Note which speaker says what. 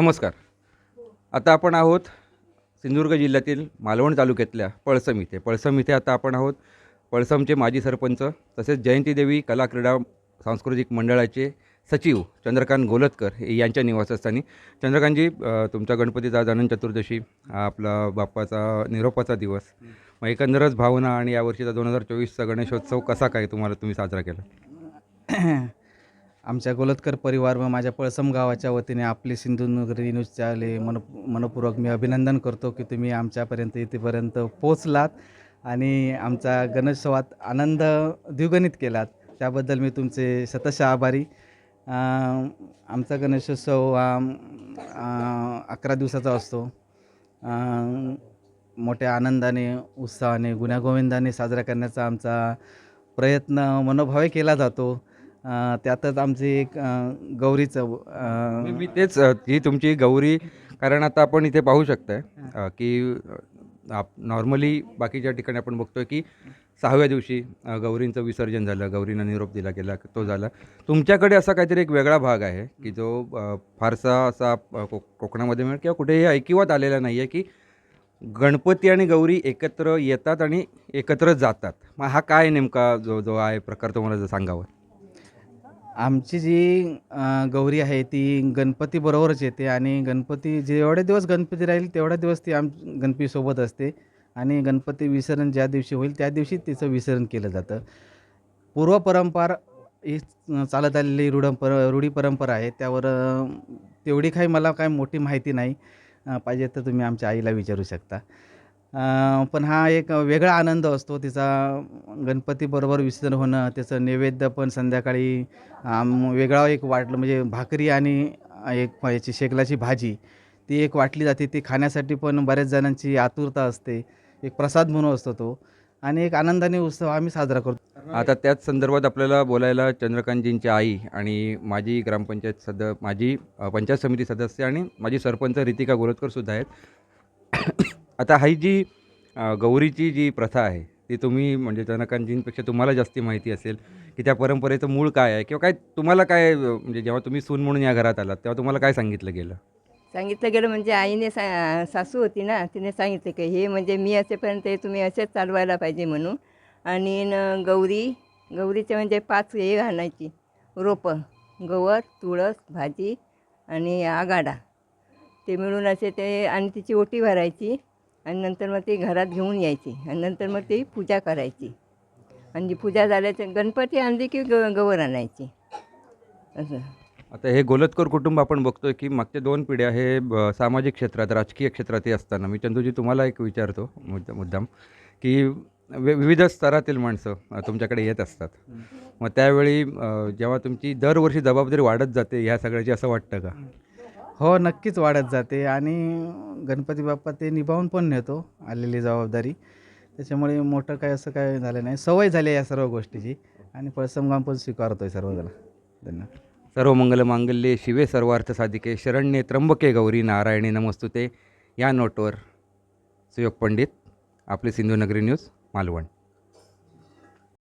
Speaker 1: नमस्कार. आता आपण आहोत सिंधुदुर्ग जिल्ह्यातील मालवण तालुक्यातल्या पळसम इथे. पळसम इथे आता आपण आहोत. पळसमचे माजी सरपंच तसेच जयंतीदेवी कला क्रीडा सांस्कृतिक मंडळाचे सचिव चंद्रकांत गोलतकर हे यांच्या निवासस्थानी. चंद्रकांतजी अ, तुमच्या गणपतीचा अनंत चतुर्दशी आपला बाप्पाचा निरोपाचा दिवस. मग एकंदरच भावना आणि यावर्षीचा दोन हजार चोवीसचा गणेशोत्सव कसा काय तुम्हाला तुम्ही साजरा केला?
Speaker 2: आमच्या गोलतकर परिवार व माझ्या पळसम गावाच्या वतीने आपले सिंधुदुर्ग न्यूज चॅनल मन मनपूर्वक मी अभिनंदन करतो की तुम्ही आमच्यापर्यंत इथेपर्यंत पोचलात आणि आमचा गणेशोत्सवात आनंद द्विगणित केलात. त्याबद्दल मी तुमचे शतश आभारी. आमचा गणेशोत्सव हा अकरा दिवसाचा असतो. मोठ्या आनंदाने उत्साहाने गुण्यागोविंदाने साजरा करण्याचा आमचा प्रयत्न मनोभावे केला जातो. त्यातच आमची एक गौरीचं
Speaker 1: मी तेच ही तुमची गौरी कारण आता आपण इथे पाहू शकताय की की नॉर्मली बाकीच्या ठिकाणी आपण बघतोय की सहाव्या दिवशी गौरींचं विसर्जन झालं गौरींना निरोप दिला गेला तो झाला. तुमच्याकडे असा काहीतरी एक वेगळा भाग आहे की जो फारसा असा कोकणामध्ये मिळेल किंवा कुठेही ऐकिवात आलेला नाही आहे की गणपती आणि गौरी एकत्र येतात आणि एकत्र जातात. मग हा काय नेमका जो जो आहे प्रकार तुम्हाला जर सांगावा?
Speaker 2: आमची जी गौरी आहे ती गणपतीबरोबरच येते आणि गणपती जेवढे दिवस गणपती राहील तेवढ्या दिवस ती आम गणपतीसोबत असते आणि गणपती विसर्जन ज्या दिवशी होईल त्या दिवशी तिचं विसर्जन केलं जातं. पूर्व परंपरा ही चालत आलेली रूढ पर रूढी परंपरा आहे त्यावर तेवढी काही मला काय मोठी माहिती नाही पाहिजे तर तुम्ही आमच्या आईला विचारू शकता. पण हा एक वेगळा आनंद असतो. तिचा गणपतीबरोबर विसर्जन होणं त्याचं नैवेद्य पण संध्याकाळी वेगळा एक वाटलं. म्हणजे भाकरी आणि एक याची शेकलाची भाजी ती एक वाटली जाते. ती खाण्यासाठी पण बऱ्याच जणांची आतुरता असते. एक प्रसाद म्हणून असतो तो. आणि एक आनंदाने उत्सव आम्ही साजरा करतो.
Speaker 1: आता त्याच संदर्भात आपल्याला बोलायला चंद्रकांतजींची आई आणि माजी ग्रामपंचायत सद माजी पंचायत समिती सदस्य आणि माजी सरपंच रितिका गोरतकर सुद्धा आहेत. आता ही जी गौरीची जी प्रथा आहे ती तुम्ही म्हणजे जनकांजींपेक्षा तुम्हाला जास्ती माहिती असेल की त्या परंपरेचं मूळ काय आहे? किंवा काय तुम्हाला काय म्हणजे जेव्हा तुम्ही सून म्हणून या घरात आलात तेव्हा तुम्हाला काय सांगितलं गेलं?
Speaker 3: सांगितलं गेलं म्हणजे आईने सा सासू होती ना तिने सांगितलं की हे म्हणजे मी असेपर्यंत हे तुम्ही असेच चालवायला पाहिजे म्हणून. आणि न गौरी गौरीचे म्हणजे पाच हे घालायची रोपं गवर तुळस भाजी आणि आगाडा. ते मिळून असे ते आणि तिची ओटी भरायची. आणि नंतर मग ती घरात घेऊन यायची. आणि नंतर मग ती पूजा करायची. आणि जी पूजा झाल्याच्या गणपती आणली की ग गवर आणायची. असं.
Speaker 1: आता हे गोलतकर कुटुंब आपण बघतोय की मागच्या दोन पिढ्या हे ब- सामाजिक क्षेत्रात राजकीय क्षेत्रातही असताना मी चंदूजी तुम्हाला एक विचारतो मुद्दा मुद्दाम की वि विविध स्तरातील माणसं अ, तुमच्याकडे येत असतात. मग त्यावेळी अ, जेव्हा तुमची दरवर्षी जबाबदारी वाढत जाते ह्या सगळ्याची असं वाटतं का?
Speaker 2: हो नक्कीच वाढत जाते आणि गणपती बाप्पा ते निभावून पण नेतो आलेली जबाबदारी. त्याच्यामुळे मोठं काय असं काय झालं नाही. सवय झाली आहे या सर्व गोष्टीची आणि पळसमगाम पण स्वीकारतो आहे सर्वजण. धन्यवाद.
Speaker 1: सर्व मंगल मांगल्ये शिवे सर्वार्थ साधिके. शरण्ये त्र्यंबके गौरी नारायणी नमस्तुते. या नोटवर सुयोग पंडित आपले सिंधुनगरी न्यूज मालवण.